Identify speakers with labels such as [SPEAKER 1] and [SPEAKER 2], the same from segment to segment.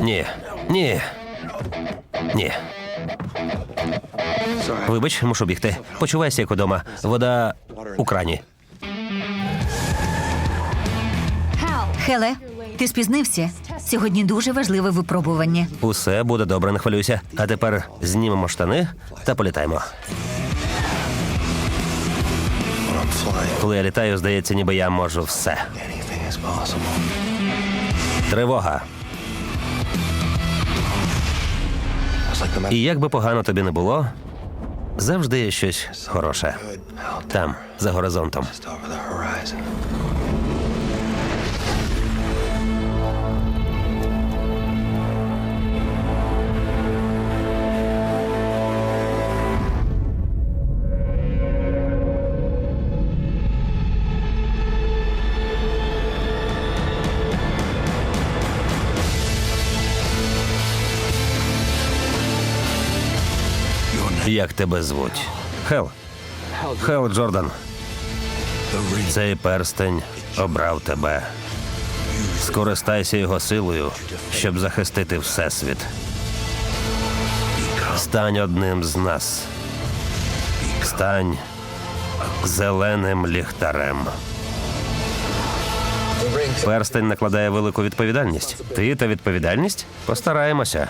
[SPEAKER 1] Ні. Ні. Ні. Вибач, мушу бігти. Почувайся як удома. Вода у крані.
[SPEAKER 2] Хеле, ти спізнився. Сьогодні дуже важливе випробування.
[SPEAKER 1] Усе буде добре, не хвилюйся. А тепер знімемо штани та політаємо. Коли я літаю, здається, ніби я можу все. Тривога. І як би погано тобі не було, завжди є щось хороше. Там, за горизонтом. Як тебе звуть? Хел. Хел Джордан. Цей перстень обрав тебе. Скористайся його силою, щоб захистити Всесвіт. Стань одним з нас. Стань зеленим ліхтарем. Перстень накладає велику відповідальність. Ти та відповідальність? Постараємося.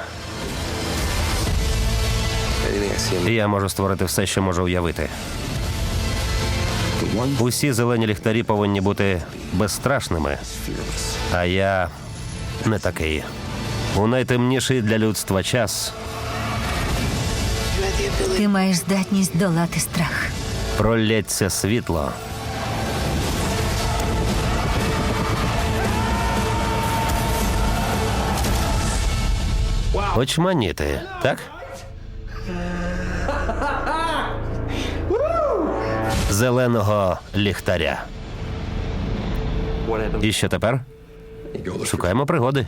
[SPEAKER 1] Я можу створити все, що можу уявити. Усі зелені ліхтарі повинні бути безстрашними, а я не такий. У найтемніший для людства час
[SPEAKER 2] Ти маєш здатність долати страх.
[SPEAKER 1] пролється світло. Очманіти, так? Зеленого ліхтаря. І що тепер? Шукаємо пригоди.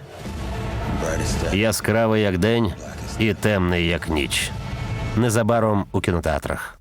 [SPEAKER 1] Яскравий як день і темний як ніч. Незабаром у кінотеатрах.